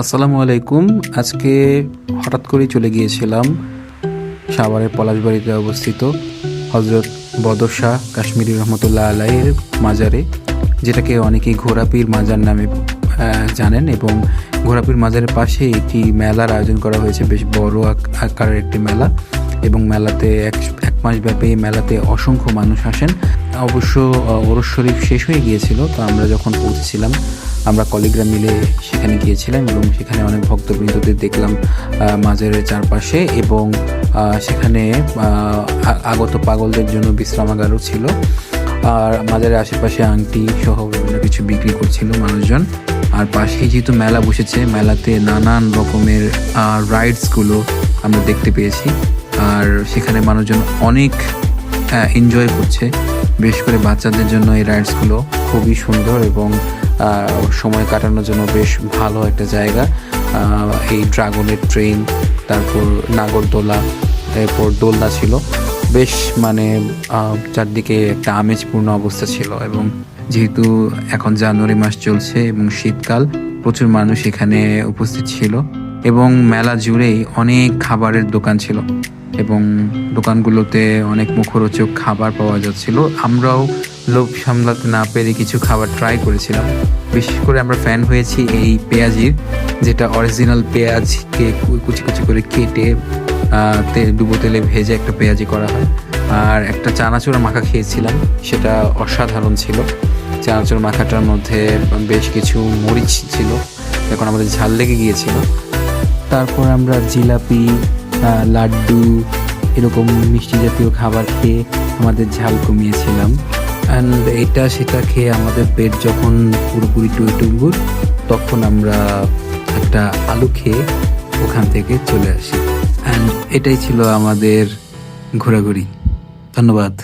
আসসালামু আলাইকুম। আজকে হঠাৎ করেই চলে গিয়েছিলাম সাভারের পলাশবাড়িতে অবস্থিত হজরত বদর শাহ কাশ্মীরি রহমতুল্লাহ আলাইয়ের মাজারে, যেটাকে অনেকেই ঘোরাপির মাজার নামে জানেন এবং ঘোরাপির মাজারের পাশে একটি মেলার আয়োজন করা হয়েছে, বেশ বড় আকারের একটি মেলা। এবং মেলাতে এক এক মাস ব্যাপী মেলাতে অসংখ্য মানুষ আসেন। অবশ্য ওরস শরীফ শেষ হয়ে গিয়েছিল, তো আমরা যখন পৌঁছেছিলাম, আমরা কলিগরা মিলে সেখানে গিয়েছিলাম এবং সেখানে অনেক ভক্তবৃন্দদের দেখলাম মাজারের চারপাশে এবং সেখানে আগত পাগলদের জন্য বিশ্রামাগারও ছিল। আর মাজারের আশেপাশে আংটি সহ বিভিন্ন কিছু বিক্রি করছিল মানুষজন। আর পাশেই যেহেতু মেলা বসেছে, মেলাতে নানান রকমের রাইডসগুলো আমরা দেখতে পেয়েছি। আর সেখানে মানুষজন অনেক এনজয় করছে। বিশেষ করে বাচ্চাদের জন্য এই রাইডসগুলো খুবই সুন্দর এবং সময় কাটানোর জন্য বেশ ভালো একটা জায়গা। এই ড্রাগনের ট্রেন তারপর নাগরদোলা এরপর দোলনা ছিল। বেশ মানে চারদিকে একটা আমেজপূর্ণ অবস্থা ছিল এবং যেহেতু এখন জানুয়ারি মাস চলছে এবং শীতকাল, প্রচুর মানুষ এখানে উপস্থিত ছিল। এবং মেলা জুড়েই অনেক খাবারের দোকান ছিল এবং দোকানগুলোতে অনেক মুখরোচক খাবার পাওয়া যাচ্ছিল। আমরাও লোভ সামলাতে না পেরে কিছু খাবার ট্রাই করেছিলাম। বিশেষ করে আমরা ফ্যান হয়েছি এই পেঁয়াজির যেটা অরিজিনাল পেঁয়াজকে কুচি কুচি করে কেটে আহ, তে- ডুবো তেলে ভেজে একটা পেঁয়াজি করা হয়। আর একটা চানাচুর মাখা খেয়েছিলাম সেটা অসাধারণ ছিল। চানাচুর মাখাটার মধ্যে বেশ কিছু মরিচ ছিল এখন আমাদের ঝাল লেগে গিয়েছিল। তারপর আমরা জিলাপি লাড্ডু, এরকম মিষ্টি জাতীয় খাবার খেয়ে আমাদের ঝাল কমিয়েছিলাম। অ্যান্ড এটা সেটা খেয়ে আমাদের পেট যখন পুরোপুরি টুইটুম্বুর তখন আমরা একটা আলু খেয়ে ওখান থেকে চলে আসি। অ্যান্ড এটাই ছিল আমাদের ঘোরাঘুরি। ধন্যবাদ।